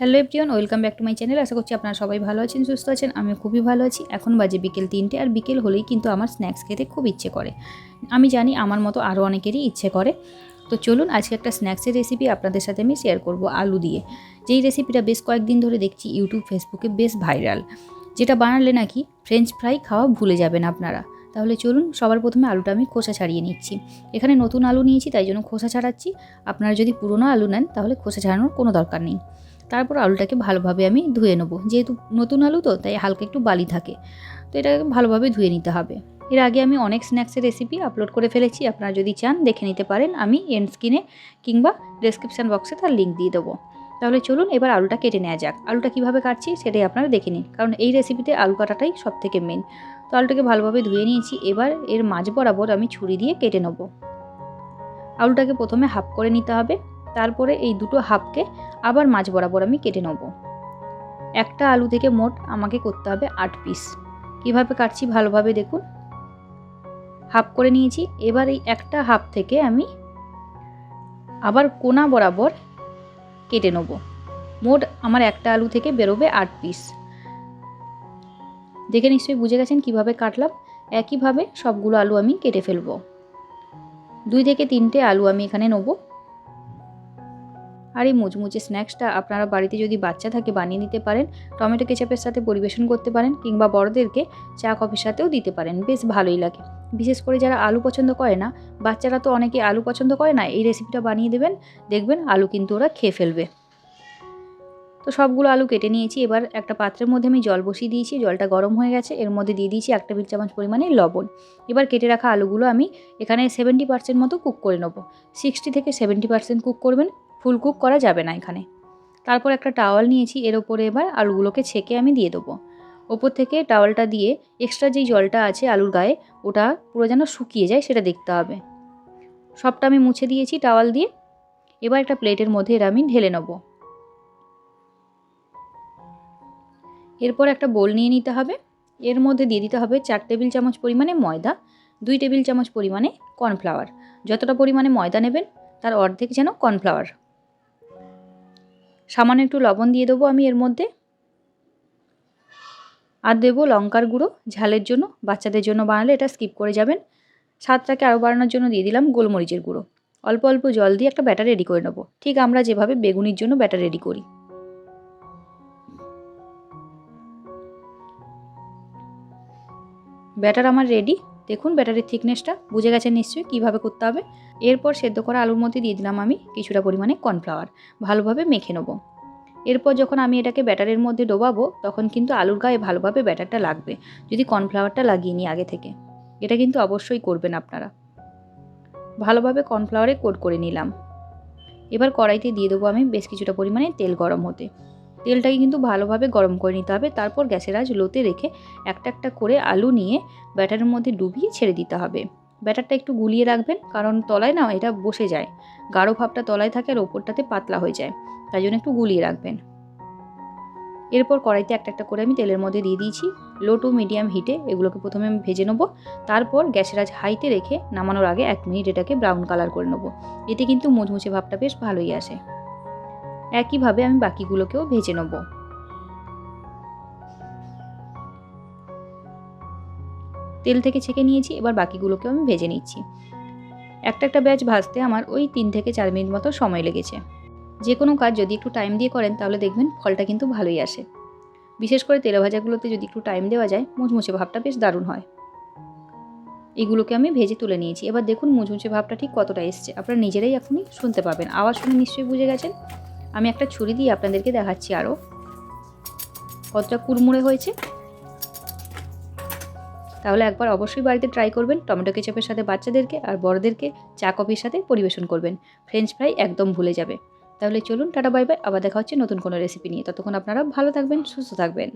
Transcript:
Hello everyone, welcome back to my channel. আশা করছি আপনারা সবাই ভালো আছেন, সুস্থ আছেন। আমি খুবই ভালো আছি। এখন বাজে বিকেল তিনটে আর বিকেল হলেই কিন্তু আমার স্ন্যাক্স খেতে খুব ইচ্ছে করে। আমি জানি আমার মতো আরও অনেকেরই ইচ্ছে করে। তো চলুন আজকে একটা স্ন্যাক্সের রেসিপি আপনাদের সাথে আমি শেয়ার করব আলু দিয়ে। যেই রেসিপিটা বেশ কয়েকদিন ধরে দেখছি ইউটিউব ফেসবুকে বেশ ভাইরাল যেটা বানালে নাকি ফ্রেঞ্চ ফ্রাই খাওয়া ভুলে যাবেন আপনারা। তাহলে চলুন সবার প্রথমে আলুটা আমি খোসা ছাড়িয়ে নিচ্ছি। এখানে নতুন আলু নিয়েছি, তাই জন্য খোসা ছাড়াচ্ছি। আপনারা যদি পুরনো আলু নেন, তাহলে খোসা ছাড়ানোর কোনো দরকার নেই। তারপর আলুটাকে ভালোভাবে আমি ধুয়ে নেব। যেহেতু নতুন আলু তো, তাই হালকা একটু বালি থাকে। তো এটাকে ভালোভাবে ধুয়ে নিতে হবে। এর আগে আমি অনেক স্ন্যাক্সের রেসিপি আপলোড করে ফেলেছি। আপনারা যদি চান, দেখে নিতে পারেন। আমি এন্ড স্ক্রিনে কিংবা ডেসক্রিপশান বক্সে তার লিঙ্ক দিয়ে দেবো। তাহলে চলুন, এবার আলুটা কেটে নেওয়া যাক। আলুটা কীভাবে কাটছি, সেটাই আপনারা দেখে নিন। কারণ এই রেসিপিতে আলু কাটাটাই সব থেকে মেন তো আলুটাকে ভালোভাবে ধুয়ে নিয়েছি। এবার এর মাঝ বরাবর আমি ছুরি দিয়ে কেটে নেব। আলুটাকে প্রথমে হাফ করে নিতে হবে। তারপরে এই দুটো হাফকে আবার মাছ বরাবর আমি কেটে নেব। একটা আলু থেকে মোট আমাকে করতে হবে আট পিস কীভাবে কাটছি ভালোভাবে দেখুন। হাফ করে নিয়েছি, এবার এই একটা হাফ থেকে আমি আবার কোনা বরাবর কেটে নেব। মোট আমার একটা আলু থেকে বেরোবে আট পিস দেখে নিশ্চয়ই বুঝে গেছেন কীভাবে কাটলাম? একইভাবে সবগুলো আলু আমি কেটে ফেলব। দুই থেকে তিনটে আলু আমি এখানে নেব। আর এই মুচমুচে স্ন্যাক্সটা আপনারা বাড়িতে যদি বাচ্চা থাকে বানিয়ে নিতে পারেন, টমেটো কেচাপের সাথে পরিবেশন করতে পারেন কিংবা বড়দেরকে চা কফির সাথেও দিতে পারেন, বেশ ভালোই লাগে। বিশেষ করে যারা আলু পছন্দ করে না, বাচ্চারা তো অনেকে আলু পছন্দ করে না, এই রেসিপিটা বানিয়ে দেবেন, দেখবেন আলু কিন্তু ওরা খেয়ে ফেলবে। তো সবগুলো আলু কেটে নিয়েছি, এবার একটা পাত্রের মধ্যে আমি জল বসিয়ে দিয়েছি, জলটা গরম হয়ে গেছে, এর মধ্যে দিয়ে দিয়েছি এক টেবিল চামচ পরিমাণে লবণ। এবার কেটে রাখা আলুগুলো আমি এখানে সেভেন্টি পার্সেন্ট মতো কুক করে নেব। সিক্সটি থেকে সেভেন্টি পার্সেন্ট কুক করবেন ফুল কুক করা যাবে না এখানে। তারপর একটা টাওয়াল নিয়েছি, এর ওপরে এবার আলুগুলোকে ছেঁকে আমি দিয়ে দেবো। ওপর থেকে টাওয়ালটা দিয়ে এক্সট্রা যেই জলটা আছে আলুর গায়ে, ওটা পুরো যেন শুকিয়ে যায় সেটা দেখতে হবে। সবটা আমি মুছে দিয়েছি টাওয়াল দিয়ে। এবার একটা প্লেটের মধ্যে এর আমি ঢেলে নেব। এরপর একটা বোল নিয়ে নিতে হবে। এর মধ্যে দিয়ে দিতে হবে চার টেবিল চামচ পরিমাণে ময়দা, দুই টেবিল চামচ পরিমাণে কর্নফ্লাওয়ার। যতটা পরিমাণে ময়দা নেবেন, তার অর্ধেক যেন কর্নফ্লাওয়ার। সামান্য একটু লবণ দিয়ে দেবো আমি এর মধ্যে। আর দেবো লঙ্কার গুঁড়ো, ঝালের জন্য, বাচ্চাদের জন্য বানালে এটা স্কিপ করে যাবেন। স্বাদটাকে আরও বাড়ানোর জন্য দিয়ে দিলাম গোলমরিচের গুঁড়ো। অল্প অল্প জল দিয়ে একটা ব্যাটার রেডি করে নেব। ঠিক আমরা যেভাবে বেগুনির জন্য ব্যাটার রেডি করি। ব্যাটার আমার রেডি দেখুন ব্যাটারির থিকনেসটা বুঝে গেছেন নিশ্চয়ই কীভাবে করতে হবে? এরপর সেদ্ধ করা আলুর মধ্যে দিয়ে দিলাম আমি কিছুটা পরিমাণে কর্নফ্লাওয়ার ভালোভাবে মেখে নেব। এরপর যখন আমি এটাকে ব্যাটারের মধ্যে ডোবাবো, তখন কিন্তু আলুর গায়ে ভালোভাবে ব্যাটারটা লাগবে, যদি কর্নফ্লাওয়ারটা লাগিয়ে নিই আগে থেকে। এটা কিন্তু অবশ্যই করবেন আপনারা। ভালোভাবে কর্নফ্লাওয়ারে কোট করে নিলাম। এবার কড়াইতে দিয়ে দেবো আমি বেশ কিছুটা পরিমাণে তেল গরম হতে। তেলটাকে কিন্তু ভালোভাবে গরম করে নিতে হবে। তারপর গ্যাসের আজ লোতে রেখে একটা একটা করে আলু নিয়ে ব্যাটারের মধ্যে ডুবিয়ে ছেড়ে দিতে হবে। ব্যাটারটা একটু গুলিয়ে রাখবেন, কারণ তলায় না এটা বসে যায়। গাঢ় ভাবটা তলায় থাকে আর ওপরটাতে পাতলা হয়ে যায়। তাই জন্য একটু গুলিয়ে রাখবেন। এরপর কড়াইতে একটা একটা করে আমি তেলের মধ্যে দিয়ে দিয়েছি। লো টু মিডিয়াম হিটে এগুলোকে প্রথমে আমি ভেজে নেব। তারপর গ্যাসের আজ হাইতে রেখে নামানোর আগে এক মিনিট এটাকে ব্রাউন কালার করে নেব। এতে কিন্তু মুচমুচে ভাবটা বেশ ভালোই আসে। একইভাবে আমি বাকিগুলোকেও ভেজে নেব। তেল থেকে ছেঁকে নিয়েছি, এবার বাকিগুলোকেও আমি ভেজে নিচ্ছি। একটা একটা ব্যাচ ভাজতে আমার ওই তিন থেকে চার মিনিট মতো সময় লেগেছে। যে কোনো কাজ যদি একটু টাইম দিয়ে করেন, তাহলে দেখবেন ফলটা কিন্তু ভালোই আসে। বিশেষ করে তেলে ভাজাগুলোতে যদি একটু টাইম দেওয়া যায়, মুচমুচে ভাবটা বেশ দারুণ হয়। এগুলোকে আমি ভেজে তুলে নিয়েছি। এবার দেখুন মুচমুচে ভাবটা ঠিক কতটা এসছে। আপনারা নিজেরাই এখনই শুনতে পাবেন। আওয়াজ শুনে নিশ্চয়ই বুঝে গেছেন। আমি একটা ছুরি দিয়ে আপনাদেরকে দেখাচ্ছি আরও কতটা কুড়মুড়ে হয়েছে। তাহলে একবার অবশ্যই বাড়িতে ট্রাই করবেন, টমেটো কেচাপের সাথে বাচ্চাদেরকে আর বড়দেরকে চা কফির সাথে পরিবেশন করবেন। ফ্রেঞ্চ ফ্রাই একদম ভুলে যাবে। তাহলে চলুন, টাটা বাই বাই আবার দেখা হচ্ছে নতুন কোনো রেসিপি নিয়ে। ততক্ষণ আপনারা ভালো থাকবেন, সুস্থ থাকবেন।